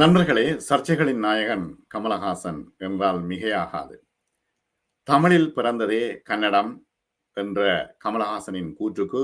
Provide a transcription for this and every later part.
நண்பர்களே சர்ச்சைகளின் நாயகன் கமலஹாசன் என்றால் மிகையாகாது. தமிழில் பிறந்ததே கன்னடம் என்ற கமலஹாசனின் கூற்றுக்கு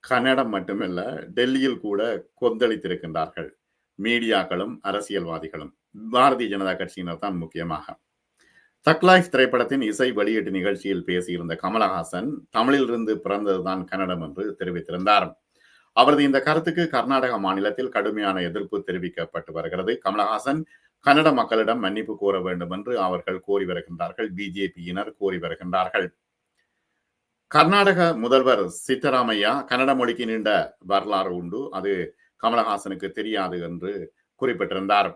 கன்னடம் மட்டுமல்ல டெல்லியில் கூட கொந்தளித்திருக்கின்றார்கள் மீடியாக்களும் அரசியல்வாதிகளும். பாரதிய ஜனதா கட்சியினர் தான் முக்கியமாக. தக்லாய்ஸ் திரைப்படத்தின் இசை வெளியீட்டு நிகழ்ச்சியில் பேசியிருந்த கமலஹாசன் தமிழிலிருந்து பிறந்ததுதான் கன்னடம் என்று தெரிவித்திருந்தார். அவரது இந்த கருத்துக்கு கர்நாடக மாநிலத்தில் கடுமையான எதிர்ப்பு தெரிவிக்கப்பட்டு வருகிறது. கமலஹாசன் கன்னட மக்களிடம் மன்னிப்பு கோர வேண்டும் என்று அவர்கள் கோரி வருகின்றார்கள். பிஜேபியினர் கோரி வருகின்றார்கள். கர்நாடக முதல்வர் சித்தராமையா கன்னட மொழிக்கு நீண்ட வரலாறு உண்டு. அது கமலஹாசனுக்கு தெரியாது என்று குறிப்பிட்டிருந்தார்.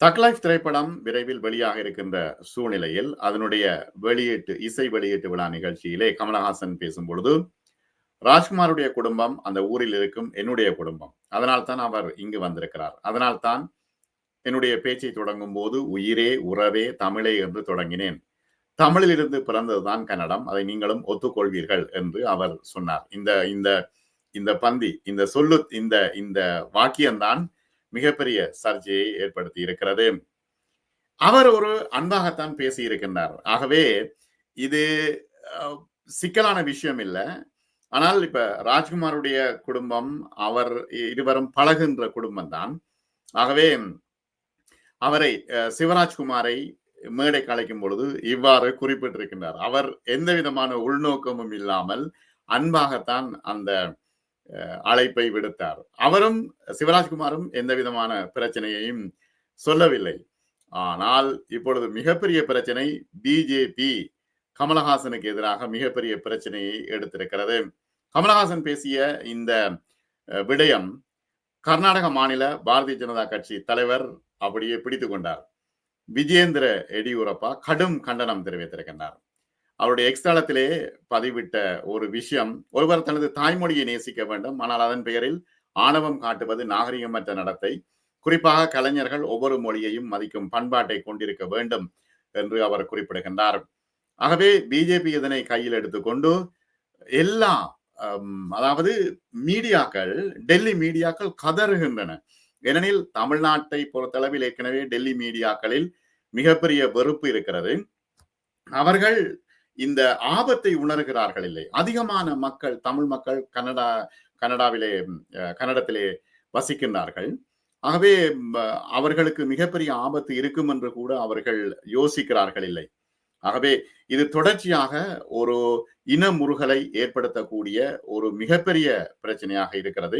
தக்லைஃப் திரைப்படம் விரைவில் வெளியாக இருக்கின்ற சூழ்நிலையில் அதனுடைய வெளியீட்டு இசை வெளியீட்டு விழா நிகழ்ச்சியிலே கமலஹாசன் பேசும் பொழுது ராஜ்குமாருடைய குடும்பம் அந்த ஊரில் இருக்கும் என்னுடைய குடும்பம். அதனால் தான் அவர் இங்கு வந்திருக்கிறார். அதனால் தான் என்னுடைய பேச்சை தொடங்கும் போது உயிரே உறவே தமிழே என்று தொடங்கினேன். தமிழில் இருந்து பிறந்ததுதான் கன்னடம். அதை நீங்களும் ஒத்துக்கொள்வீர்கள் என்று அவர் சொன்னார். இந்த இந்த இந்த பந்தி இந்த சொல்லு இந்த இந்த வாக்கியம்தான் மிகப்பெரிய சர்ச்சையை ஏற்படுத்தி இருக்கிறது. அவர் ஒரு அன்பாகத்தான் பேசி இருக்கின்றார் ஆகவே இது சிக்கலான விஷயம் இல்லை. ஆனால் இப்ப ராஜ்குமாருடைய குடும்பம் அவர் இருவரும் பழகுன்ற குடும்பம் தான் ஆகவே அவரை சிவராஜ்குமாரை மேடை கலைக்கும் பொழுது இவ்வாறு குறிப்பிட்டிருக்கின்றார். அவர் எந்த விதமான உள்நோக்கமும் இல்லாமல் அன்பாகத்தான் அந்த அழைப்பை விடுத்தார். அவரும் சிவராஜ்குமாரும் எந்த விதமான பிரச்சனையையும் சொல்லவில்லை. ஆனால் இப்பொழுது மிகப்பெரிய பிரச்சனை பிஜேபி கமலஹாசனுக்கு எதிராக மிகப்பெரிய பிரச்சனையை எடுத்திருக்கிறது. கமலஹாசன் பேசிய இந்த விடயம் கர்நாடக மாநில பாரதிய ஜனதா கட்சி தலைவர் அப்படியே பிடித்து கொண்டார். விஜேந்திர எடியூரப்பா கடும் கண்டனம் தெரிவித்திருக்கின்றார். அவருடைய எக்ஸ்தளத்திலே பதிவிட்ட ஒரு விஷயம் ஒருவர் தனது தாய்மொழியை நேசிக்க வேண்டும் ஆனால் அதன் பெயரில் ஆணவம் காட்டுவது நாகரிகமற்ற நடத்தை குறிப்பாக கலைஞர்கள் ஒவ்வொரு மொழியையும் மதிக்கும் பண்பாட்டை கொண்டிருக்க வேண்டும் என்று அவர் குறிப்பிடுகின்றார். ஆகவே பிஜேபி இதனை கையில் எடுத்துக்கொண்டு எல்லா அதாவது மீடியாக்கள் டெல்லி மீடியாக்கள் கதறுகின்றன. ஏனெனில் தமிழ்நாட்டை பொறுத்தளவில் ஏற்கனவே டெல்லி மீடியாக்களில் மிகப்பெரிய வெறுப்பு இருக்கிறது. அவர்கள் இந்த ஆபத்தை உணர்கிறார்கள் இல்லை. அதிகமான மக்கள் தமிழ் மக்கள் கனடா கனடாவிலே கன்னடத்திலே வசிக்கின்றார்கள். ஆகவே அவர்களுக்கு மிகப்பெரிய ஆபத்து இருக்கும் என்று கூட அவர்கள் யோசிக்கிறார்கள் இல்லை. ஆகவே இது தொடர்ச்சியாக ஒரு இன முருகலை ஏற்படுத்தக்கூடிய ஒரு மிகப்பெரிய பிரச்சனையாக இருக்கிறது.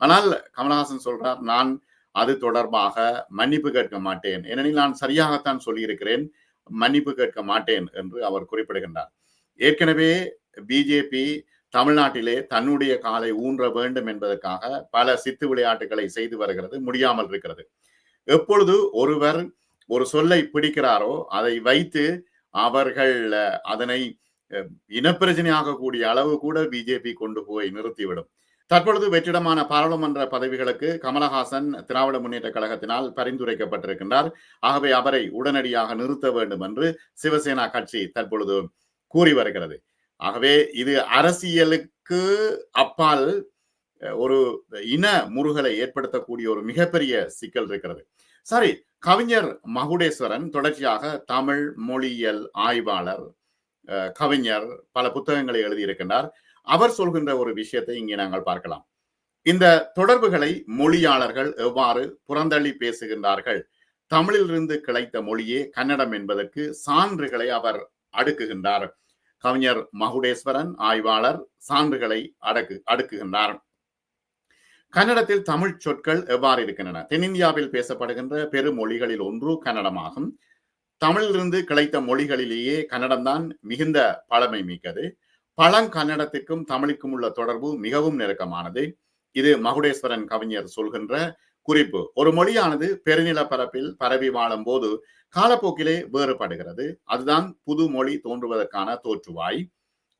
ஆனால் கமலஹாசன் சொல்றார் நான் அது தொடர்பாக மன்னிப்பு கேட்க மாட்டேன். ஏனெனில் நான் சரியாகத்தான் சொல்லியிருக்கிறேன். மன்னிப்பு கேட்க மாட்டேன் என்று அவர் குறிப்பிடுகின்றார். ஏற்கனவே பிஜேபி தமிழ்நாட்டிலே தன்னுடைய காலை ஊன்ற வேண்டும் என்பதற்காக பல சித்து விளையாட்டுகளை செய்து வருகிறது முடியாமல் இருக்கிறது. எப்பொழுது ஒருவர் ஒரு சொல்லை பிடிக்கிறாரோ அதை வைத்து அவர்கள் அதனை இனப்பிரச்சனையாக கூடிய அளவு கூட பிஜேபி கொண்டு போய் நிறுத்திவிடும். தற்பொழுது வெற்றிடமான பாராளுமன்ற பதவிகளுக்கு கமலஹாசன் திராவிட முன்னேற்ற கழகத்தினால் பரிந்துரைக்கப்பட்டிருக்கின்றார். ஆகவே அவரை உடனடியாக நிறுத்த வேண்டும் என்று சிவசேனா கட்சி தற்பொழுது கூறி வருகிறது. ஆகவே இது அரசியலுக்கு அப்பால் ஒரு இன முருகலை ஏற்படுத்தக்கூடிய ஒரு மிகப்பெரிய சிக்கல் இருக்கிறது. சரி கவிஞர் மகுடேஸ்வரன் தொடர்ச்சியாக தமிழ் மொழியியல் ஆய்வாளர் கவிஞர் பல புத்தகங்களை எழுதியிருக்கின்றார். அவர் சொல்கின்ற ஒரு விஷயத்தை இங்கே நாங்கள் பார்க்கலாம். இந்த தொடர்புகளை மொழியாளர்கள் எவ்வாறு புறந்தள்ளி பேசுகின்றார்கள்? தமிழிலிருந்து கிளைத்த மொழியே கன்னடம் என்பதற்கு சான்றுகளை அவர் அடுக்குகின்றார். கவிஞர் மகுடேஸ்வரன் ஆய்வாளர் சான்றுகளை அடக்கு அடுக்குகின்றார். கன்னடத்தில் தமிழ் சொற்கள் எவ்வாறு இருக்கின்றன? தென்னிந்தியாவில் பேசப்படுகின்ற பெருமொழிகளில் ஒன்று கன்னடமாகும். தமிழிலிருந்து கிளைத்த மொழிகளிலேயே கன்னடம்தான் மிகுந்த பழமை மிக்கது. பழங்கன்னடத்திற்கும் தமிழுக்கும் உள்ள தொடர்பு மிகவும் நெருக்கமானது. இது மகுடேஸ்வரன் கவிஞர் சொல்கின்ற குறிப்பு. ஒரு மொழியானது பெருநிலப்பரப்பில் பரவி வாழும் போது காலப்போக்கிலே வேறுபடுகிறது. அதுதான் புது மொழி தோன்றுவதற்கான தோற்றுவாய்.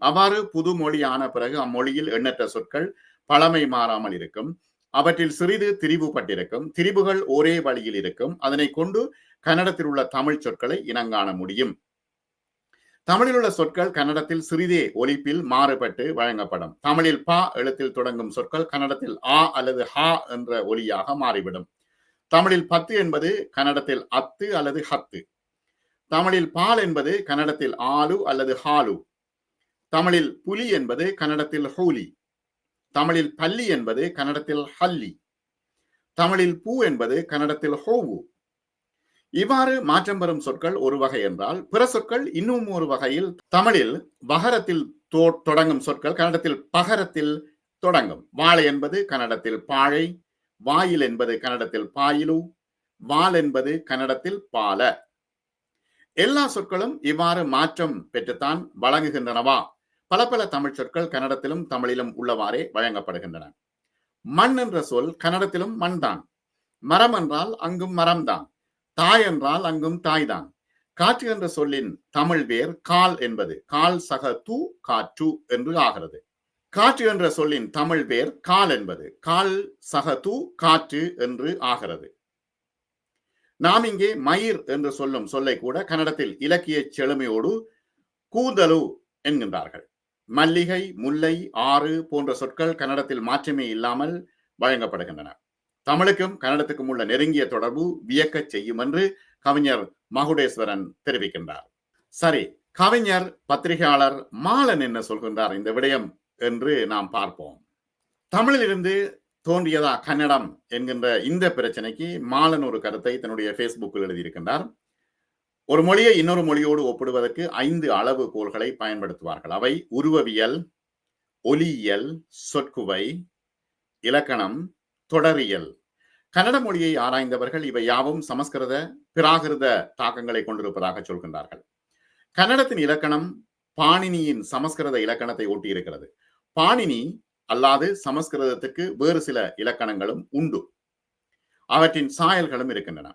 அவ்வாறு புது மொழி ஆன பிறகு அம்மொழியில் எண்ணற்ற சொற்கள் பழமை மாறாமல் இருக்கும். அவற்றில் சிறிது திரிவுபட்டிருக்கும். திரிவுகள் ஒரே வழியில் இருக்கும். அதனை கொண்டு கன்னடத்தில் உள்ள தமிழ் சொற்களை இனங்காண முடியும். தமிழில் உள்ள சொற்கள் கன்னடத்தில் சிறிதே ஒலிப்பில் மாறுபட்டு வழங்கப்படும். தமிழில் பா எழுத்தில் தொடங்கும் சொற்கள் கன்னடத்தில் ஆ அல்லது ஹா என்ற ஒலியாக மாறிவிடும். தமிழில் பத்து என்பது கன்னடத்தில் அத்து அல்லது ஹத்து. தமிழில் பால் என்பது கன்னடத்தில் ஆலு அல்லது ஹாலு. தமிழில் புலி என்பது கன்னடத்தில் ஹூலி. தமிழில் பள்ளி என்பது கன்னடத்தில் ஹல்லி. தமிழில் பூ என்பது கன்னடத்தில் ஹோவு. இவ்வாறு மாற்றம் பெறும் சொற்கள் ஒரு வகை என்றால் பிற சொற்கள் இன்னும் ஒரு வகையில் தமிழில் பகரத்தில் தொடங்கும் சொற்கள் கன்னடத்தில் பகரத்தில் தொடங்கும். வாழை என்பது கன்னடத்தில் பாழை வாயில் என்பது கன்னடத்தில் பாயிலு வால் என்பது கன்னடத்தில் பால. எல்லா சொற்களும் இவ்வாறு மாற்றம் பெற்றுத்தான் வழங்குகின்றனவா? பல பல தமிழ் சொற்கள் கன்னடத்திலும் தமிழிலும் உள்ளவாறே வழங்கப்படுகின்றன. மண் என்ற சொல் கன்னடத்திலும் மண் தான் மரம் என்றால் அங்கும் மரம்தான். தாய் என்றால் அங்கும் தாய்தான். காற்று என்ற சொல்லின் தமிழ் வேர் கால் என்பது கால் சக தூ காற்று என்று ஆகிறது. காற்று என்ற சொல்லின் தமிழ் பேர் கால் என்பது கால் சக தூ காற்று என்று ஆகிறது. நாம் இங்கே மயிர் என்று சொல்லும் சொல்லை கூட கன்னடத்தில் இலக்கிய செழுமையோடு கூதலு என்கின்றார்கள். மல்லிகை முல்லை ஆறு போன்ற சொற்கள் கன்னடத்தில் மாற்றமே இல்லாமல் வழங்கப்படுகின்றன. தமிழுக்கும் கன்னடத்துக்கும் உள்ள நெருங்கிய தொடர்பு வியக்க செய்யும் என்று கவிஞர் மகுடேஸ்வரன் தெரிவிக்கின்றார். சரி கவிஞர் பத்திரிகையாளர் மாலன் என்ன சொல்கின்றார் இந்த விடயம் என்று நாம் பார்ப்போம். தமிழிலிருந்து தோன்றியதா கன்னடம் என்கின்ற இந்த பிரச்சனைக்கு மாலன் ஒரு கருத்தை தன்னுடைய பேஸ்புக்கில் எழுதியிருக்கின்றார். ஒரு மொழியை இன்னொரு மொழியோடு ஒப்பிடுவதற்கு ஐந்து அளவுகோள்களை பயன்படுத்துவார்கள். அவை உருவவியல் ஒலியியல் சொற்குவை இலக்கணம் தொடரியல். கன்னட மொழியை ஆராய்ந்தவர்கள் இவை யாவும் சமஸ்கிருத பிராகிருத தாக்கங்களை கொண்டிருப்பதாக சொல்கின்றார்கள். கன்னடத்தின் இலக்கணம் பாணினியின் சமஸ்கிருத இலக்கணத்தை ஒட்டியிருக்கிறது. பாணினி அல்லாது சமஸ்கிருதத்துக்கு வேறு சில இலக்கணங்களும் உண்டு. அவற்றின் சாயல்களும் இருக்கின்றன.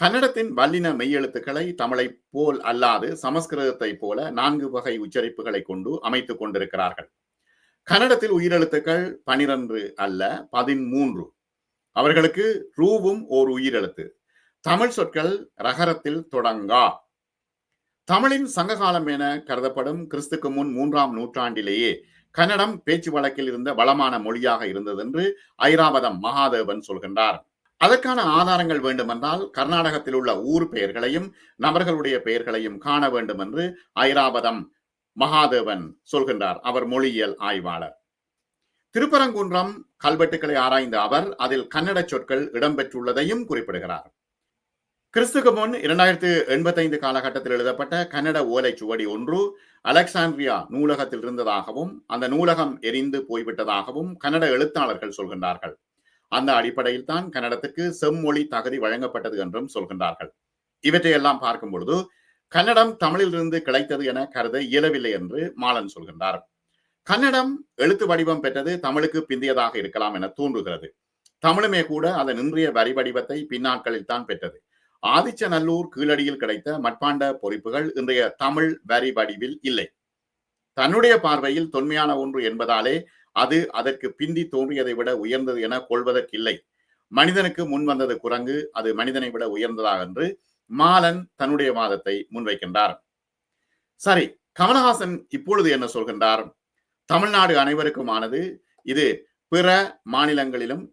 கன்னடத்தின் வல்லின மெய்யெழுத்துக்களை தமிழை போல் அல்லாது சமஸ்கிருதத்தை போல நான்கு வகை உச்சரிப்புகளை கொண்டு அமைத்துக் கொண்டிருக்கிறார்கள். கன்னடத்தில் உயிரெழுத்துக்கள் பனிரெண்டு அல்ல பதிமூன்று அவர்களுக்கு ரூவும் ஓர் உயிரெழுத்து. தமிழ் சொற்கள் ரகரத்தில் தொடங்கா. தமிழின் சங்ககாலம் என கருதப்படும் கிறிஸ்துக்கு முன் மூன்றாம் நூற்றாண்டிலேயே கன்னடம் பேச்சு வழக்கில் இருந்த வளமான மொழியாக இருந்ததென்று ஐராவதம் மகாதேவன் சொல்கின்றார். அதற்கான ஆதாரங்கள் வேண்டுமென்றால் கர்நாடகத்தில் உள்ள ஊர் பெயர்களையும் நபர்களுடைய பெயர்களையும் காண வேண்டும் என்று ஐராவதம் மகாதேவன் சொல்கின்றார். அவர் மொழியியல் ஆய்வாளர். திருப்பரங்குன்றம் கல்வெட்டுக்களை ஆராய்ந்த அவர் அதில் கன்னட சொற்கள் இடம்பெற்றுள்ளதையும் குறிப்பிடுகிறார். கிறிஸ்துக்கு முன் இரண்டாயிரத்து எண்பத்தைந்து காலகட்டத்தில் எழுதப்பட்ட கன்னட ஓலை சுவடி ஒன்று அலெக்சாண்ட்ரியா நூலகத்தில் இருந்ததாகவும் அந்த நூலகம் எரிந்து போய்விட்டதாகவும் கன்னட எழுத்தாளர்கள் சொல்கின்றார்கள். அந்த அடிப்படையில் தான் கன்னடத்துக்கு செம்மொழி தகுதி வழங்கப்பட்டது என்றும் சொல்கின்றார்கள். இவற்றையெல்லாம் பார்க்கும் பொழுது கன்னடம் தமிழிலிருந்து கிடைத்தது என கருத இயலவில்லை என்று மாலன் சொல்கின்றார். கன்னடம் எழுத்து வடிவம் பெற்றது தமிழுக்கு பிந்தியதாக இருக்கலாம் என தோன்றுகிறது. தமிழுமே கூட அதன் இன்றைய வரி வடிவத்தை பின்னாட்களில் தான் பெற்றது. ஆதிச்சநல்லூர் கீழடியில் கிடைத்த மட்பாண்ட பொறிப்புகள் இன்றைய தமிழ் வரி வடிவில் இல்லை. தன்னுடைய பார்வையில் தொன்மையான ஒன்று என்பதாலே அது அதற்கு பிந்தி தோன்றியதை விட உயர்ந்தது என கொள்வதற்கில்லை. மனிதனுக்கு முன் வந்தது குரங்கு அது மனிதனை விட உயர்ந்ததா என்று மாலன் தன்னுடைய வாதத்தை முன்வைக்கின்றார். சரி கமலஹாசன் இப்பொழுது என்ன சொல்கின்றார்? தமிழ்நாடு அனைவருக்குமானது இது பிற மாநிலங்களிலும்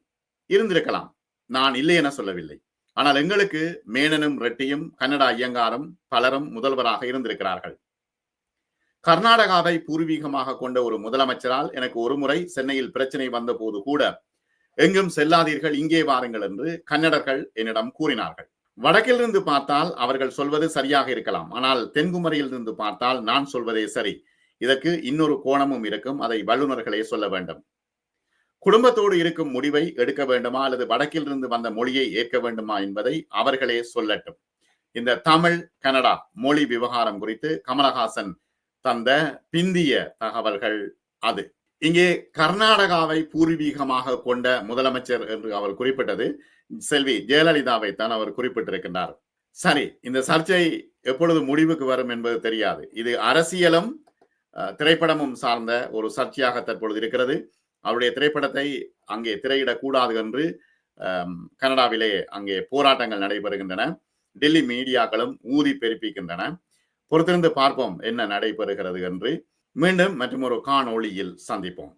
இருந்திருக்கலாம். நான் இல்லை என சொல்லவில்லை. ஆனால் எங்களுக்கு மேனனும் ரெட்டியும் கன்னட ஐயங்காரும் பலரும் முதல்வராக இருந்திருக்கிறார்கள். கர்நாடகாவை பூர்வீகமாக கொண்ட ஒரு முதலமைச்சரால் எனக்கு ஒரு முறை சென்னையில் பிரச்சனை வந்த போது கூட எங்கும் செல்லாதீர்கள் இங்கே வாருங்கள் என்று கன்னடர்கள் என்னிடம் கூறினார்கள். வடக்கிலிருந்து பார்த்தால் அவர்கள் சொல்வது சரியாக இருக்கலாம். ஆனால் தென்குமரியில் இருந்து பார்த்தால் நான் சொல்வதே சரி. இதற்கு இன்னொரு கோணமும் இருக்கும். அதை வல்லுநர்களே சொல்ல வேண்டும். குடும்பத்தோடு இருக்கும் முடிவை எடுக்க வேண்டுமா? அல்லது வடக்கில் இருந்து வந்த மொழியை ஏற்க வேண்டுமா? என்பதை அவர்களே சொல்லட்டும். இந்த தமிழ் கனடா மொழி விவகாரம் குறித்து கமலஹாசன் தந்த பிந்திய தகவல்கள் அது. இங்கே கர்நாடகாவை பூர்வீகமாக கொண்ட முதலமைச்சர் என்று அவர் குறிப்பிட்டது. செல்வி ஜெயலலிதாவை தான் அவர் குறிப்பிட்டிருக்கின்றார். சரி இந்த சர்ச்சை எப்பொழுது முடிவுக்கு வரும் என்பது தெரியாது. இது அரசியலும் திரைப்படமும் சார்ந்த ஒரு சர்ச்சையாக தற்பொழுது இருக்கிறது. அவருடைய திரைப்படத்தை அங்கே திரையிடக்கூடாது என்று கனடாவிலே அங்கே போராட்டங்கள் நடைபெறுகின்றன. டெல்லி மீடியாக்களும் ஊதி பெருப்பிக்கின்றன. பொறுத்திருந்து பார்ப்போம் என்ன நடைபெறுகிறது என்று மீண்டும் மற்றும் ஒரு காணொளியில் சந்திப்போம்.